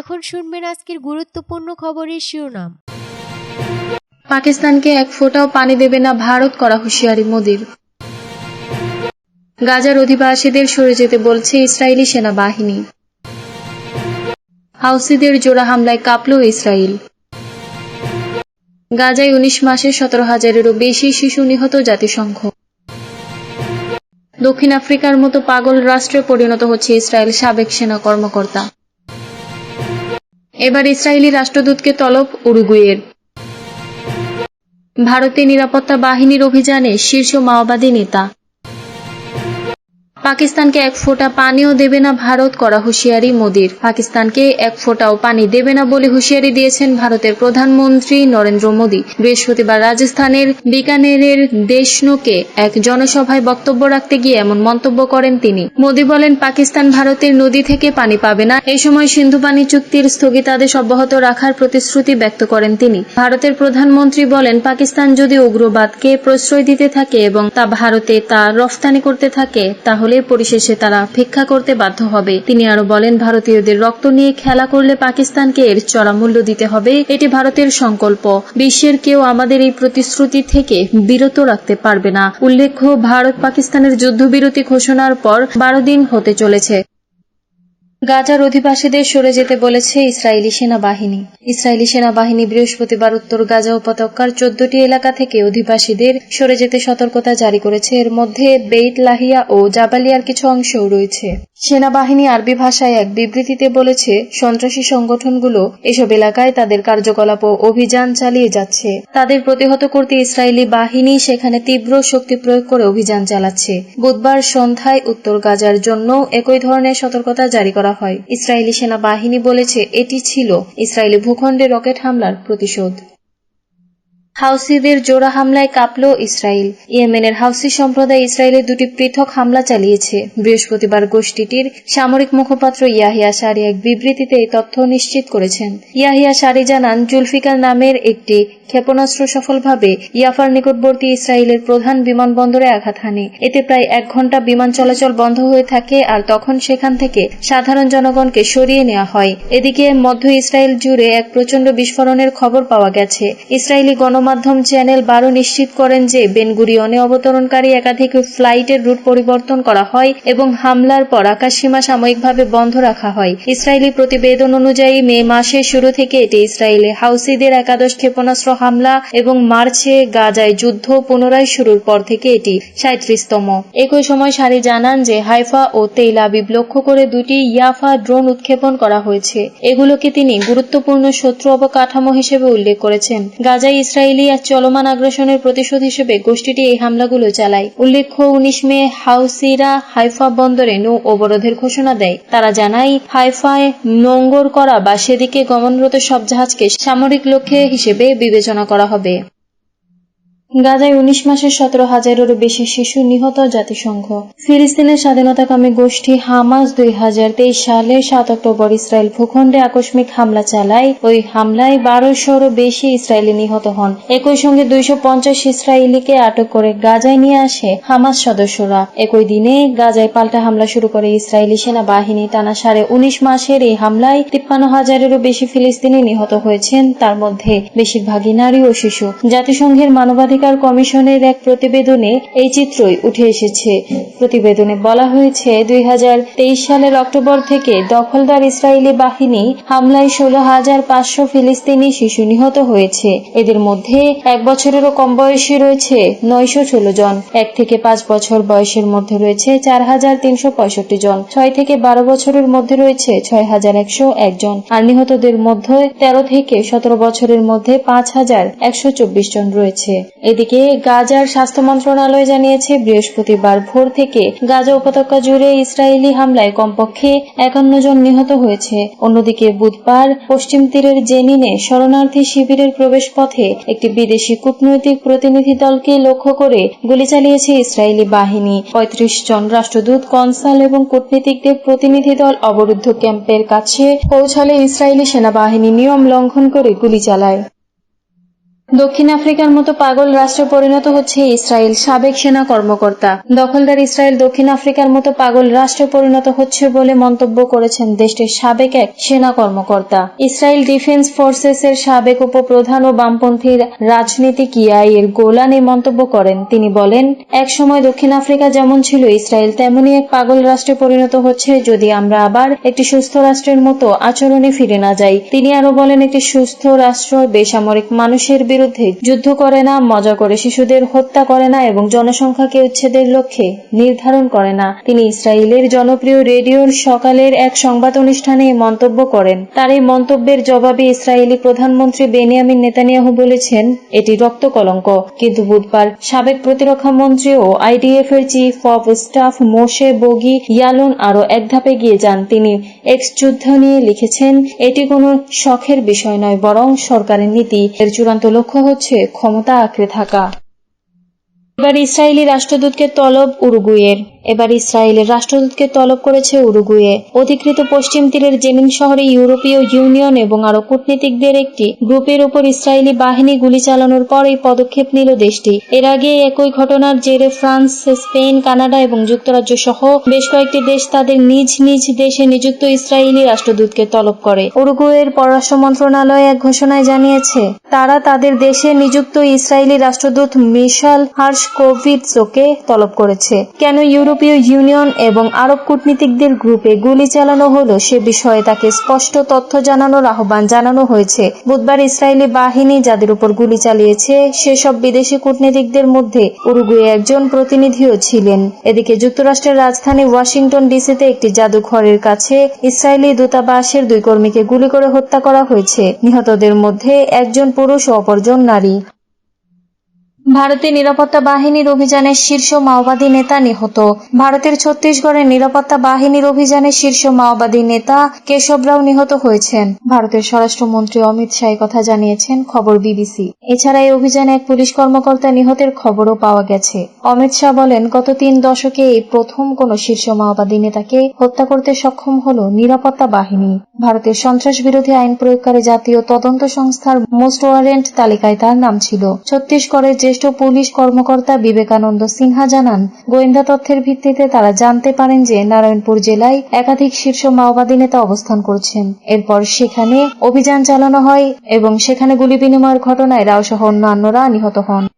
এখন শুনবেন আজকের গুরুত্বপূর্ণ খবরের শিরোনাম। পাকিস্তানকে এক ফোঁটাও পানি দেবে না ভারত করা হুঁশিয়ারি মোদির। গাজার অধিবাসীদের সরে যেতে বলছে ইসরায়েলি সেনাবাহিনী। হাউসিদের জোড়া হামলায় কাঁপল ইসরায়েল। গাজায় উনিশ মাসে সতেরো হাজারেরও বেশি শিশু নিহত জাতিসংঘ। দক্ষিণ আফ্রিকার মতো পাগল রাষ্ট্রে পরিণত হচ্ছে ইসরায়েল সাবেক সেনা কর্মকর্তা। এবার ইসরায়েলি রাষ্ট্রদূতকে তলব উরুগুয়ের। ভারতের নিরাপত্তা বাহিনীর অভিযানে শীর্ষ মাওবাদী নেতা পাকিস্তানকে এক ফোঁটা পানিও দেবে না ভারত করা হুঁশিয়ারি মোদির। পাকিস্তানকে এক ফোঁটাও পানি দেবে না বলে হুঁশিয়ারি দিয়েছেন ভারতের প্রধানমন্ত্রী নরেন্দ্র মোদী। বৃহস্পতিবার রাজস্থানের বিকানেরের দেশনোকে এক জনসভায় বক্তব্য রাখতে গিয়ে এমন মন্তব্য করেন তিনি। মোদী বলেন, পাকিস্তান ভারতের নদী থেকে পানি পাবে না। এই সময় সিন্ধু পানি চুক্তির স্থগিতাদেশ অব্যাহত রাখার প্রতিশ্রুতি ব্যক্ত করেন তিনি। ভারতের প্রধানমন্ত্রী বলেন, পাকিস্তান যদি উগ্রবাদকে প্রশ্রয় দিতে থাকে এবং তা ভারতে তা রফতানি করতে থাকে, তাহলে পরিশেষে তারা ভিক্ষা করতে বাধ্য হবে। তিনি আরও বলেন, ভারতীয়দের রক্ত নিয়ে খেলা করলে পাকিস্তানকে এর চড়া মূল্য দিতে হবে। এটি ভারতের সংকল্প। বিশ্বের কেউ আমাদের এই প্রতিশ্রুতি থেকে বিরত রাখতে পারবে না। উল্লেখ্য ভারত পাকিস্তানের যুদ্ধবিরতি ঘোষণার পর বারো দিন হতে চলেছে। গাজার অধিবাসীদের সরে যেতে বলেছে ইসরায়েলি সেনাবাহিনী। ইসরায়েলি সেনাবাহিনী বৃহস্পতিবার উত্তর গাজা উপত্যকার চোদ্দটি এলাকা থেকে অধিবাসীদের সরে যেতে সতর্কতা জারি করেছে। এর মধ্যে বেইত লাহিয়া ও জাবালিয়ার কিছু অংশও রয়েছে। সেনাবাহিনী আরবি ভাষায় এক বিবৃতিতে বলেছে, সন্ত্রাসী সংগঠনগুলো এসব এলাকায় তাদের কার্যকলাপ ও অভিযান চালিয়ে যাচ্ছে। তাদের প্রতিহত করতে ইসরায়েলি বাহিনী সেখানে তীব্র শক্তি প্রয়োগ করে অভিযান চালাচ্ছে। বুধবার সন্ধ্যায় উত্তর গাজার জন্য একই ধরনের সতর্কতা জারি করা হয়। ইসরায়েলি সেনাবাহিনী বলেছে এটি ছিল ইসরায়েলি ভূখণ্ডে রকেট হামলার প্রতিশোধ। হাউসিদের জোড়া হামলায় কাঁপল ইসরায়েল। ইয়েমেনের হাউসি সম্প্রদায় ইসরায়েলের দুটি পৃথক হামলা চালিয়েছে। বৃহস্পতিবার গোষ্ঠীটির সামরিক মুখপাত্র ইয়াহিয়া সারি এক বিবৃতিতে এই তথ্য নিশ্চিত করেছেন। ইয়াহিয়া সারি জানান, জুলফিকার নামের একটি ক্ষেপণাস্ত্র সফলভাবে ইয়াফার নিকটবর্তী ইসরায়েলের প্রধান বিমানবন্দরে আঘাত হানে। এতে প্রায় এক ঘণ্টা বিমান চলাচল বন্ধ হয়ে থাকে আর তখন সেখান থেকে সাধারণ জনগণকে সরিয়ে নেওয়া হয়। এদিকে মধ্য ইসরায়েল জুড়ে এক প্রচণ্ড বিস্ফোরণের খবর পাওয়া গেছে। ইসরায়েলি গণমাধ্যম চ্যানেল বারো নিশ্চিত করেন যে বেনগুরিয়নে অবতরণকারী একাধিক ফ্লাইটের রুট পরিবর্তন করা হয় এবং হামলার পর আকাশসীমা সাময়িকভাবে বন্ধ রাখা হয়। ইসরায়েলি প্রতিবেদন অনুযায়ী, মে মাসের শুরু থেকে এটি ইসরায়েলে হাউসিদের একাদশ ক্ষেপণাস্ত্র হামলা এবং মার্চে গাজায় যুদ্ধ পুনরায় শুরুর পর থেকে এটি সাঁত্রিশতম। একই সময় সারি জানান যে হাইফা ও তেল আবিব লক্ষ্য করে দুটি ইয়াফা ড্রোন উৎক্ষেপণ করা হয়েছে। এগুলোকে তিনি গুরুত্বপূর্ণ শত্রু অবকাঠামো হিসেবে উল্লেখ করেছেন। গাজায় ইসরায়েলি এক চলমান আগ্রাসনের প্রতিশোধ হিসেবে গোষ্ঠীটি এই হামলাগুলো চালায়। উল্লেখ্য, উনিশ মে হাউসিরা হাইফা বন্দরে নৌ অবরোধের ঘোষণা দেয়। তারা জানায়, হাইফায় নোঙ্গর করা বা সেদিকে গমনরত সব জাহাজকে সামরিক লক্ষ্যে হিসেবে বিবেচনা করা হবে। গাজায় উনিশ মাসের সতেরো হাজারেরও বেশি শিশু নিহত জাতিসংঘ। ফিলিস্তিনের স্বাধীনতাকামী গোষ্ঠী হামাস দুই হাজার তেইশ সালে সাত অক্টোবর ইসরায়েল ভূখণ্ডে আকস্মিক হামলা চালায়। ওই হামলায় বারোশোরও বেশি ইসরায়েলি নিহত হন। একই সঙ্গে দুইশো পঞ্চাশ ইসরায়েলিকে আটক করে গাজায় নিয়ে আসে হামাস সদস্যরা। একই দিনে গাজায় পাল্টা হামলা শুরু করে ইসরায়েলি সেনাবাহিনী টানা সাড়ে উনিশ মাসের এই হামলায় তিপ্পান্ন হাজারেরও বেশি ফিলিস্তিনি নিহত হয়েছেন। তার মধ্যে বেশিরভাগই নারী ও শিশু। জাতিসংঘের মানবাধিকার কমিশনের এক প্রতিবেদনে এই চিত্রই উঠে এসেছে। প্রতিবেদনে বলা হয়েছে, দুই সালের অক্টোবর থেকে দখলদার ইসরায়েলি বাহিনী হামলায় ষোলো হাজার পাঁচশো ফিলিস্তিনি শিশু নিহত হয়েছে। এদের মধ্যে এক বছরেরও কম বয়সী রয়েছে নয়শো ষোলো জন। এক থেকে পাঁচ বছর বয়সের মধ্যে রয়েছে চার হাজার তিনশো পঁয়ষট্টি জন। ছয় থেকে বারো বছরের মধ্যে রয়েছে ছয় হাজার একশো একজন আর নিহতদের মধ্যে তেরো থেকে সতেরো বছরের মধ্যে পাঁচ হাজার একশো চব্বিশ জন রয়েছে। এদিকে গাজার স্বাস্থ্য মন্ত্রণালয় জানিয়েছে, বৃহস্পতিবার ভোর থেকে গাজা উপত্যকা জুড়ে ইসরায়েলি হামলায় কমপক্ষে একান্ন জন নিহত হয়েছে। অন্যদিকে বুধবার পশ্চিম তীরের জেনিনে শরণার্থী শিবিরের প্রবেশ পথে একটি বিদেশি কূটনৈতিক প্রতিনিধি দলকে লক্ষ্য করে গুলি চালিয়েছে ইসরায়েলি বাহিনী। পঁয়ত্রিশ জন রাষ্ট্রদূত, কনসাল এবং কূটনীতিকদের প্রতিনিধি দল অবরুদ্ধ ক্যাম্পের কাছে পৌঁছালে ইসরায়েলি সেনাবাহিনী নিয়ম লঙ্ঘন করে গুলি চালায়। দক্ষিণ আফ্রিকার মতো পাগল রাষ্ট্রে পরিণত হচ্ছে ইসরায়েল, সাবেক সেনা কর্মকর্তা। দখলদার ইসরায়েল দক্ষিণ আফ্রিকার মতো পাগল রাষ্ট্রে পরিণত হচ্ছে বলে মন্তব্য করেছেন দেশটির সাবেক এক সেনা কর্মকর্তা। ইসরায়েল ডিফেন্স ফোর্সেস এর সাবেক উপপ্রধান ও বামপন্থী রাজনীতিক ইয়াইর গোলান এই মন্তব্য করেন। তিনি বলেন এক সময় দক্ষিণ আফ্রিকা যেমন ছিল, ইসরায়েল তেমনই এক পাগল রাষ্ট্রে পরিণত হচ্ছে যদি আমরা আবার একটি সুস্থ রাষ্ট্রের মতো আচরণে ফিরে না যাই। তিনি আরও বলেন, একটি সুস্থ রাষ্ট্র বেসামরিক মানুষের বিরুদ্ধে যুদ্ধ করে না, মজা করে শিশুদের হত্যা করে না এবং জনসংখ্যাকে উচ্ছেদের লক্ষ্যে নির্ধারণ করে না। তিনি ইসরায়েলের জনপ্রিয় রেডিওর সকালের এক সংবাদ অনুষ্ঠানে মন্তব্য করেন। তার এই মন্তব্যের জবাবে ইসরায়েলি প্রধানমন্ত্রী বেনিয়ামিন নেতানিয়াহু বলেছেন, এটি রক্ত কলঙ্ক কিন্তু বুধবার সাবেক প্রতিরক্ষা মন্ত্রী ও আইডিএফ এর chief of staff Moshe Bogie Yaalon আরও এক ধাপে গিয়ে যান। তিনি এক্স যুদ্ধ নিয়ে লিখেছেন, এটি কোনো শখের বিষয় নয়, বরং সরকারের নীতি। এর চূড়ান্ত লক্ষ্য হচ্ছে ক্ষমতা আঁকড়ে থাকা। এবার ইসরায়েলি রাষ্ট্রদূতকে তলব উরুগুয়ের। এবার ইসরায়েলের রাষ্ট্রদূতকে তলব করেছে উরুগুয়ে। অধিকৃত পশ্চিম তীরের জেনিন শহরে ইউরোপীয় ইউনিয়ন এবং আরও কূটনীতিকদের একটি গ্রুপের উপর ইসরায়েলি বাহিনী গুলি চালানোর পর এই পদক্ষেপ নিল দেশটি। এর আগে একই ঘটনার জেরে ফ্রান্স, স্পেন, কানাডা এবং যুক্তরাজ্য সহ বেশ কয়েকটি দেশ তাদের নিজ নিজ দেশে নিযুক্ত ইসরায়েলি রাষ্ট্রদূতকে তলব করে। উরুগুয়ের পররাষ্ট্র মন্ত্রণালয় এক ঘোষণায় জানিয়েছে, তারা তাদের দেশে নিযুক্ত ইসরায়েলি রাষ্ট্রদূত মিশাল হার্স হার্শকোভিৎসকে তলব করেছে। কেন ইউরোপীয় ইউনিয়ন এবং আরব কূটনীতিকদের গ্রুপে গুলি চালানো হলো, সে বিষয়ে তাকে স্পষ্ট তথ্য জানানোর আহ্বান জানানো হয়েছে। বুধবার ইসরায়েলি বাহিনী যাদের উপর গুলি চালিয়েছে, সেসব বিদেশি কূটনীতিকদের মধ্যে উরুগুয়ে একজন প্রতিনিধিও ছিলেন। এদিকে যুক্তরাষ্ট্রের রাজধানী ওয়াশিংটন ডিসিতে একটি জাদুঘরের কাছে ইসরায়েলি দূতাবাসের দুই কর্মীকে গুলি করে হত্যা করা হয়েছে। নিহতদের মধ্যে একজন পুরুষ ও অপরজন নারী। ভারতের নিরাপত্তা বাহিনীর অভিযানে শীর্ষ মাওবাদী নেতা নিহত। ভারতের ছত্তিশগড়ের নিরাপত্তা বাহিনীর অভিযানে শীর্ষ মাওবাদী নেতা কেশব রাও নিহত হয়েছেন। ভারতের স্বরাষ্ট্রমন্ত্রী অমিত শাহ কথা জানিয়েছেন, খবর বিবিসি। এছাড়া এই অভিযানে এক পুলিশ কর্মকর্তা নিহতের খবরও পাওয়া গেছে। অমিত শাহ বলেন, গত তিন দশকে এই প্রথম কোন শীর্ষ মাওবাদী নেতাকে হত্যা করতে সক্ষম হল নিরাপত্তা বাহিনী। ভারতের সন্ত্রাস বিরোধী আইন প্রয়োগকারী জাতীয় তদন্ত সংস্থার মোস্ট ওয়ারেন্ট তালিকায় তার নাম ছিল। ছত্তিশগড়ের জ্যেষ্ঠ পুলিশ কর্মকর্তা বিবেকানন্দ সিনহা জানান, গোয়েন্দা তথ্যের ভিত্তিতে তারা জানতে পারেন যে নারায়ণপুর জেলায় একাধিক শীর্ষ মাওবাদী নেতা অবস্থান করছেন। এরপর সেখানে অভিযান চালানো হয় এবং সেখানে গুলি বিনিময়ের ঘটনায় রাও সহ অন্যান্যরা নিহত হন।